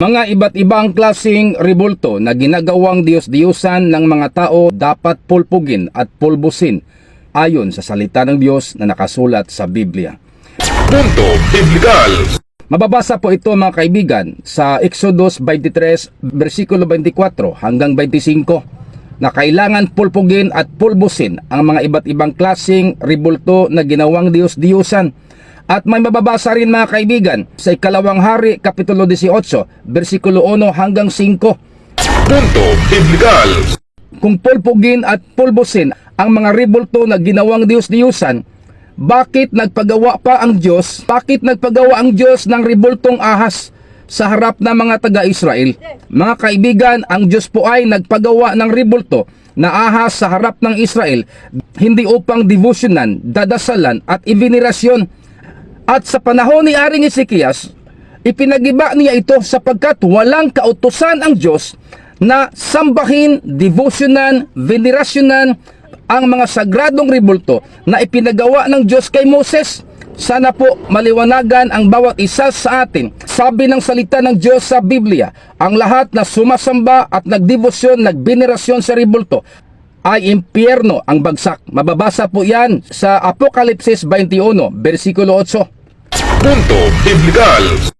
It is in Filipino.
Mga iba't ibang klasing rebulto na ginagawang Diyos-Diyusan ng mga tao dapat pulpugin at pulbusin ayon sa salita ng Diyos na nakasulat sa Biblia. Punto Biblikal. Mababasa po ito mga kaibigan sa Exodus 23 versikulo 24 hanggang 25 na kailangan pulpugin at pulbusin ang mga iba't ibang klasing rebulto na ginawang Diyos-Diyusan. At may mababasa rin mga kaibigan sa ikalawang hari kapitulo 18 versikulo 1 hanggang 5 Punto Biblikal. kung pulpugin at pulbusin ang mga rebulto na ginawang Diyos-Diyusan, bakit nagpagawa pa ang Diyos? Bakit nagpagawa ang Diyos ng rebultong ahas sa harap ng mga taga-Israel? Mga kaibigan, ang Diyos po ay nagpagawa ng rebulto na ahas sa harap ng Israel hindi upang devotionan, dadasalan at ibinirasyon. At sa panahon ni Aring Ezekias, ipinagiba niya ito sapagkat walang kautusan ang Diyos na sambahin, devotionan, venerasyonan ang mga sagradong rebulto na ipinagawa ng Diyos kay Moses. Sana po maliwanagan ang bawat isa sa atin. Sabi ng salita ng Diyos sa Biblia, ang lahat na sumasamba at nagdebosyon, nagbenerasyon sa rebulto ay impyerno ang bagsak. Mababasa po yan sa Apokalipsis 21, versikulo 8. Punto Biblikal.